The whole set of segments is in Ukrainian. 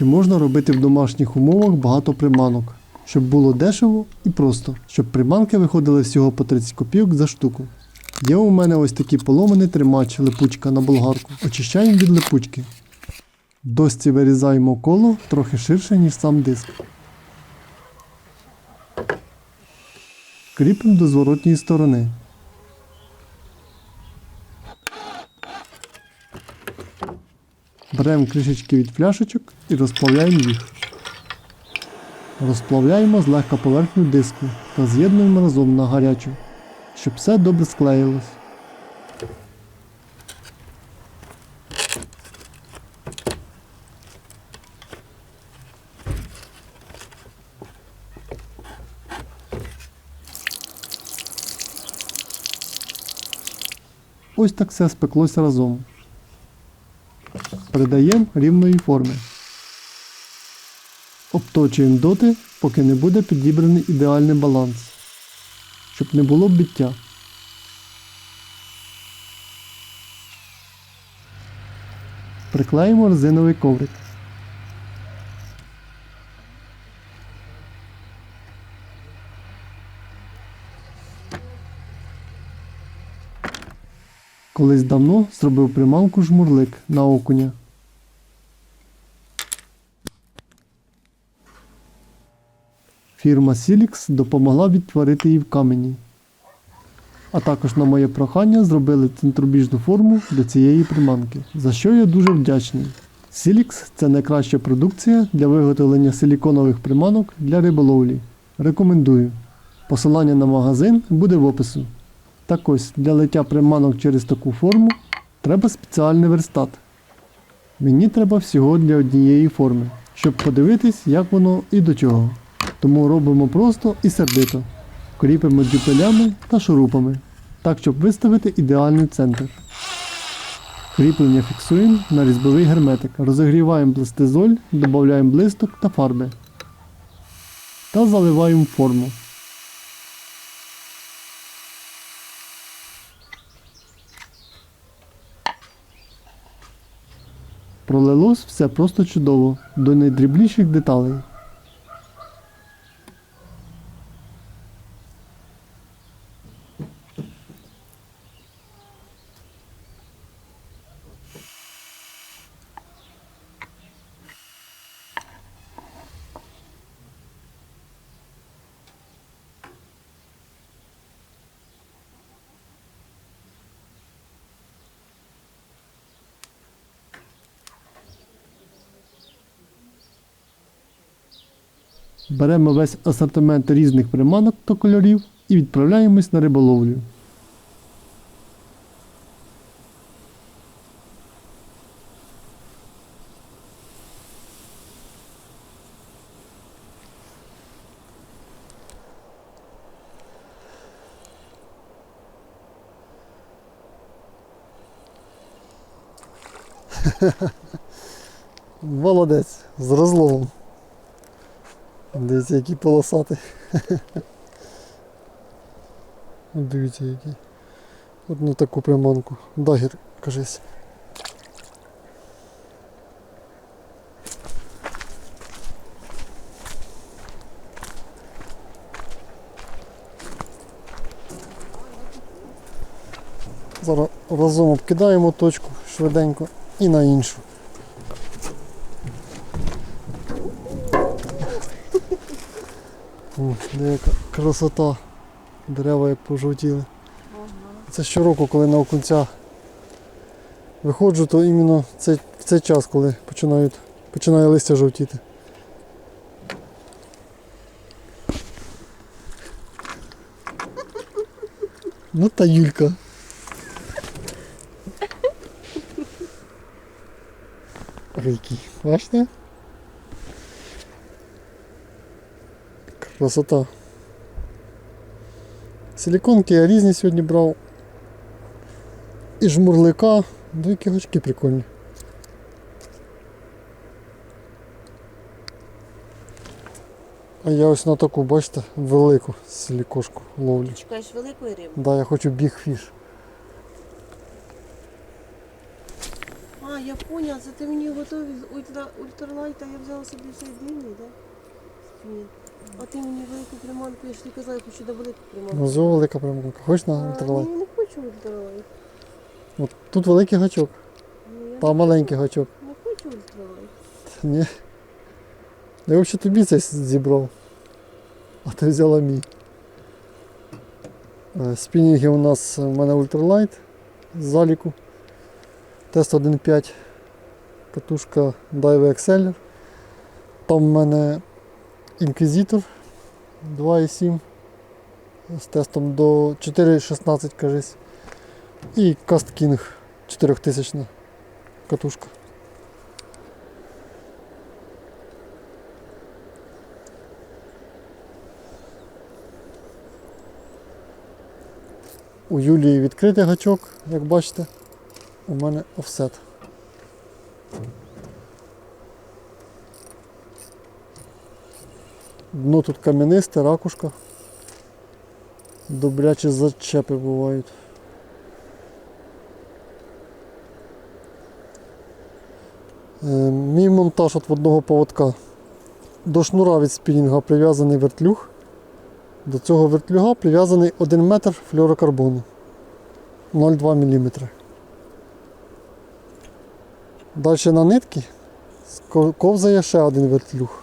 Чи можна робити в домашніх умовах багато приманок, щоб було дешево і просто, щоб приманки виходили всього по 30 копійок за штуку. Є у мене ось такий поломаний тримач липучка на болгарку. Очищаємо від липучки. В досці вирізаємо коло трохи ширше, ніж сам диск. Кріпимо до зворотньої сторони. Беремо кришечки від пляшечок і розплавляємо їх. Розплавляємо злегка поверхню диску та з'єднуємо разом на гарячу, щоб все добре склеїлось. Ось так все спеклося разом. Придаємо рівної форми. Обточуємо доти, поки не буде підібраний ідеальний баланс, щоб не було биття. Приклеїмо резиновий коврик. Колись давно зробив приманку жмурлик на окуня. Фірма Silix допомогла відтворити її в камені. А також на моє прохання зробили центробіжну форму для цієї приманки, за що я дуже вдячний. Silix – це найкраща продукція для виготовлення силіконових приманок для риболовлі. Рекомендую. Посилання на магазин буде в опису. Так ось для лиття приманок через таку форму треба спеціальний верстат. Мені треба всього для однієї форми, щоб подивитись, як воно і до чого. Тому робимо просто і сердито. Кріпимо дюпелями та шурупами, так щоб виставити ідеальний центр. Кріплення фіксуємо на різьбовий герметик. Розігріваємо пластизоль, додаємо блисток та фарби. Та заливаємо форму. Пролилось все просто чудово, до найдрібніших деталей. Беремо весь асортимент різних приманок та кольорів і відправляємось на риболовлю. Молодець, з розловом. Дивіться, який полосатий. Дивіться який. Одну таку приманку. Дагер, кажись. Зараз разом обкидаємо точку швиденько і на іншу. О, деяка красота. Дерева як пожовтіли. Це щороку, коли на окунця виходжу, то іменно це, в цей час, коли починають, починає листя жовтіти. Ну та Юлька. Ой. Бачите? Красота. Силіконки я різні сьогодні брав. І жмурлика. Ну які гачки прикольні. А я ось на таку, бачите, велику силікошку ловлю. Чекаєш великої риби? Да, я хочу бігфіш. А, я поняла, це ти мені готові з ультра, ультралайта, я взяла собі цей длинний, да? А ти мені велику приманку, я ж ти казала, я хочу на велику приманку. Ну, зо велика приманка. Хочеш на ультралайт? Ні, я не хочу ультралайт. От тут великий гачок, Ні, я там маленький гачок. Не хочу ультралайт. Ні. Я взагалі тобі цей зібрав. А ти взяла мій. Е, Спінінги у нас е, в мене ультралайт з заліку. Тест 1.5. Катушка Dive Exceller. Там в мене Inquisitor 2.7 з тестом до 4.16 кажись. І Cast King 4000 катушка. У Юлії відкритий гачок, як бачите, у мене офсет. Дно тут кам'янисте, ракушка. Добрячі зачепи бувають. Е, Мій монтаж от в одного поводка. До шнура від спінінга прив'язаний вертлюг. До цього вертлюга прив'язаний 1 метр флюорокарбону 0,2 мм. Далі на нитки ковзає ще один вертлюг,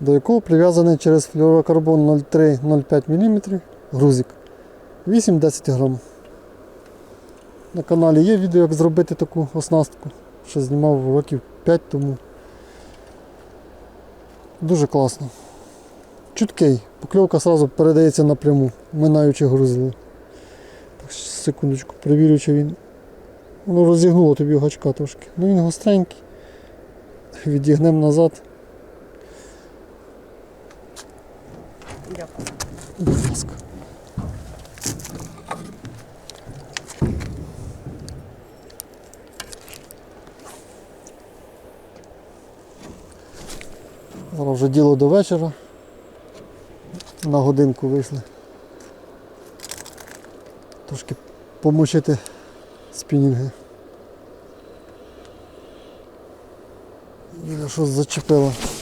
до якого прив'язаний через флюорокарбон 0,3-0,5 мм грузик 8-10 грам. На каналі є відео, як зробити таку оснастку, що знімав років 5 тому. Дуже класно. Чуткий. Покльовка одразу передається напряму, минаючи грузили. Так, секундочку, перевірю, чи він. Воно розігнуло тобі гачка трошки. Ну він гостренький. Відігнемо назад. Дякую. Будь ласка. Зараз вже діло до вечора. На годинку вийшли. Трошки помочити спінінги. Юля щось зачепила. У нас тут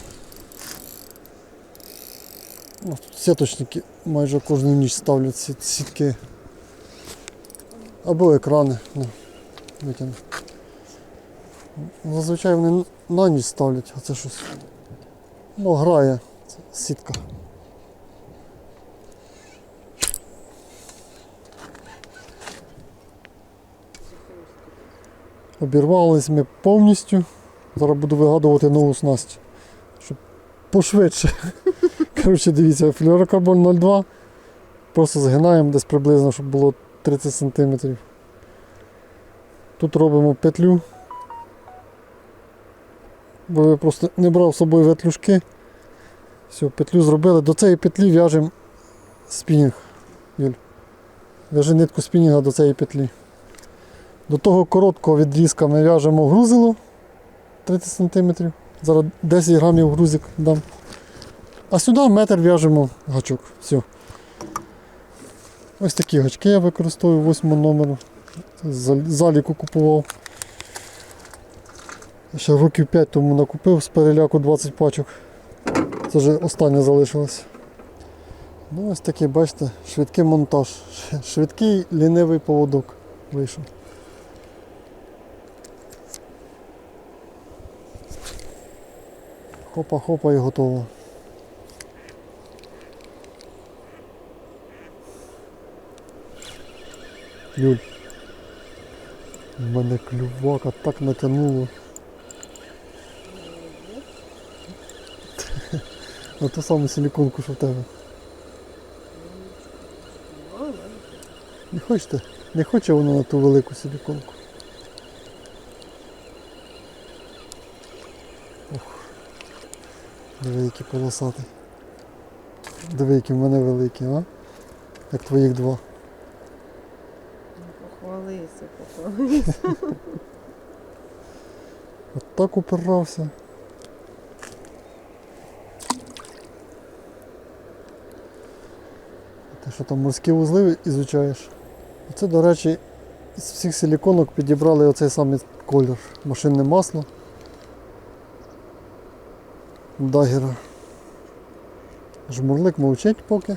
сіточники майже кожну ніч ставлять сітки. Або екрани. Ну, витягну. Зазвичай вони на ніч ставлять, а це щось. Ну, грає сітка. Обірвались ми повністю. Зараз буду вигадувати нову снасть. Щоб пошвидше. Коротше, дивіться, флюорокарбон 0,2. Просто згинаємо десь приблизно, щоб було 30 см. Тут робимо петлю. Бо я просто не брав з собою ветлюшки. Все, петлю зробили. До цієї петлі в'яжемо спінінг. Юль. В'яжи нитку спінінга до цієї петлі. До того короткого відрізка ми в'яжемо грузило 30 см. Зараз 10 грамів грузик дам. А сюди метр в'яжемо гачок. Все. Ось такі гачки я використовую 8 номеру. Заліку купував. Ще років 5 тому накупив з переляку 20 пачок. Це вже останнє залишилось. Ну ось такий, бачите, швидкий монтаж. Швидкий лінивий поводок вийшов. Хопа-хопа і готово. Юль. В мене клювака так натягнуло. На ту саму силіконку, що в тебе. Не хочете? Не хоче воно на ту велику силіконку. Ох. Диви, які полосати. Диви, які в мене великі, а? Як твоїх два. Похвалися, похвалися. От так упирався. Ти що там морські вузли ізучаєш? Це, до речі, З всіх силіконок підібрали оцей самий колір. Машинне масло. Дагера. Жмурлик мовчить поки.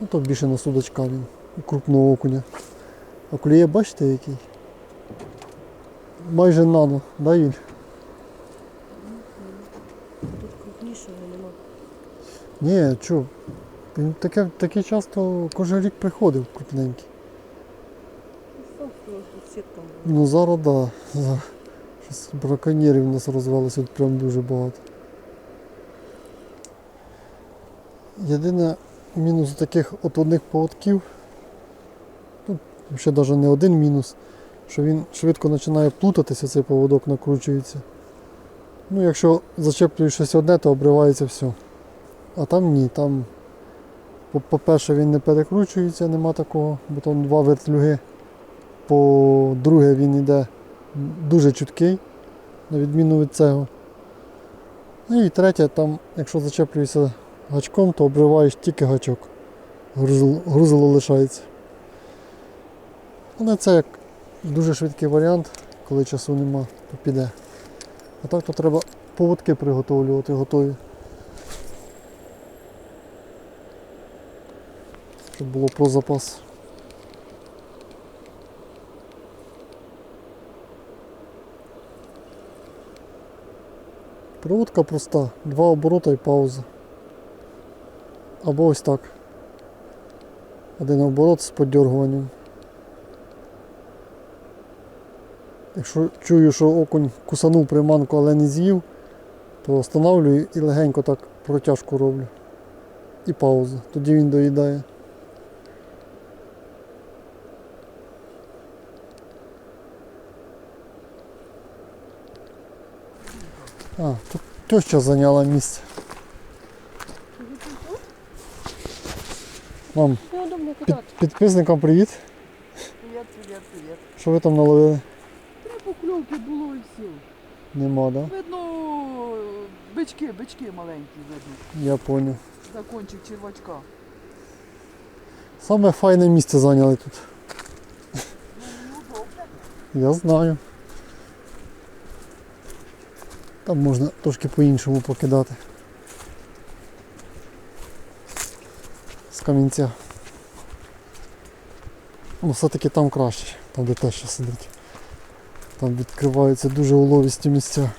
Ну то більше на судачка він. Крупного окуня. А клює бачите який? Майже нано, да, Юль? Тут крупнішого нема. Ні, чо? Він таке, таке часто кожен рік приходив крупненький. Була. Ну зараз да. За- Щось браконьєрів у нас розвелося от прям дуже багато. Єдине мінус таких отводних поводків, ну, ще навіть не один мінус, що він швидко починає плутатися, цей поводок накручується. Ну, якщо зачеплюєш щось одне, то обривається все. А там ні, там, по- по-перше, він не перекручується, нема такого, бо там два вертлюги. По-друге, він йде дуже чуткий, на відміну від цього. Ну і третє, там, якщо зачеплюєшся гачком, то обриваєш тільки гачок. Грузило лишається. Але це як дуже швидкий варіант, коли часу нема, то піде. А так то треба поводки приготовлювати готові. Щоб було про запас. Проводка проста. Два оборота і пауза. Або ось так. Один оборот з подергуванням. Якщо чую, що окунь кусанув приманку, але не з'їв, то встановлюю і легенько так протяжку роблю. І пауза. Тоді він доїдає. А, тут теща зайняла місце. Мам, під, підписникам привіт. Привет, привет, привет. Що ви там наловили? Покльовки було і все. Нема, да? Видно, бички, бички маленькі видно. Я понял. За кончик червачка. Саме файне місце зайняли тут. Ну, добре. Я знаю. Там можна трошки по-іншому покидати. З камінця. Ну все-таки там краще, там де теща сидить. Там відкриваються дуже уловісті місця.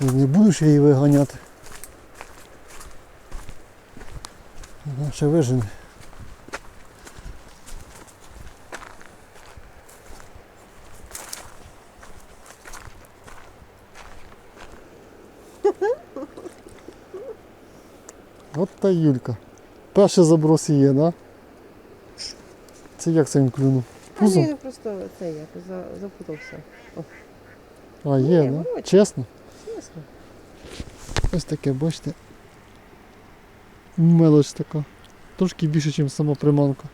І не будеш її виганяти. Ще вижене. От та Юлька. Перший заброс є, да? Це як це він клюнув? А Пузо? ні, просто це як за, запутався. А, є, Ні, вроді. Чесно? Чесно. Ось таке, бачите. Мелоч така. Трошки більше, ніж сама приманка.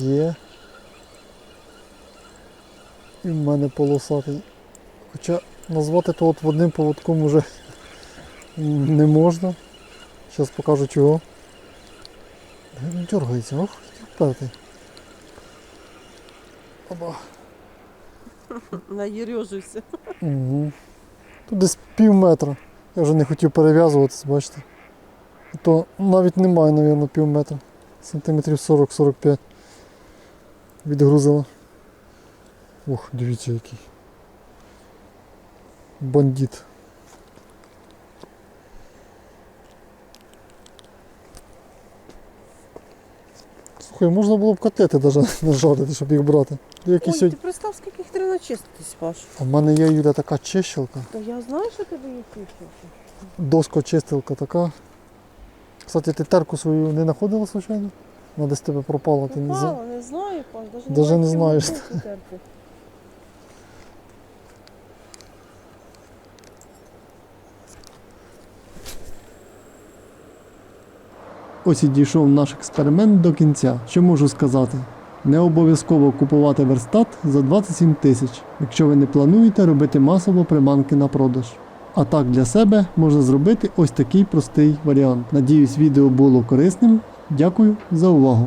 Є. І в мене полосатий. Хоча назвати то от одним поводком уже не можна. Зараз покажу чого. Він дергається, ох, впертий. Оба. Наєрьожився. Угу. Тут десь пів метра. Я вже не хотів перев'язуватись, бачите. То навіть немає, мабуть, пів метра. Сантиметрів 40-45 відгрузила. Ох, дивіться який. Бандит. Слухай, можна було б котети нажарити, щоб їх брати. Які Ой, ти представ, скільки їх треба начиститись, Паш. А в мене є Юля така чищилка. Та я знаю, що тебе є тішки. Доскочистилка така. Кстати, ти терку свою не знаходила случайно? Вона десь тебе пропала, ти не не знаю, Паш. Даже, Даже знаю, не знаєш. Ось і дійшов наш експеримент до кінця. Що можу сказати? Не обов'язково купувати верстат за 27 тисяч, якщо ви не плануєте робити масово приманки на продаж. А так для себе можна зробити ось такий простий варіант. Надіюсь, відео було корисним. Дякую за увагу.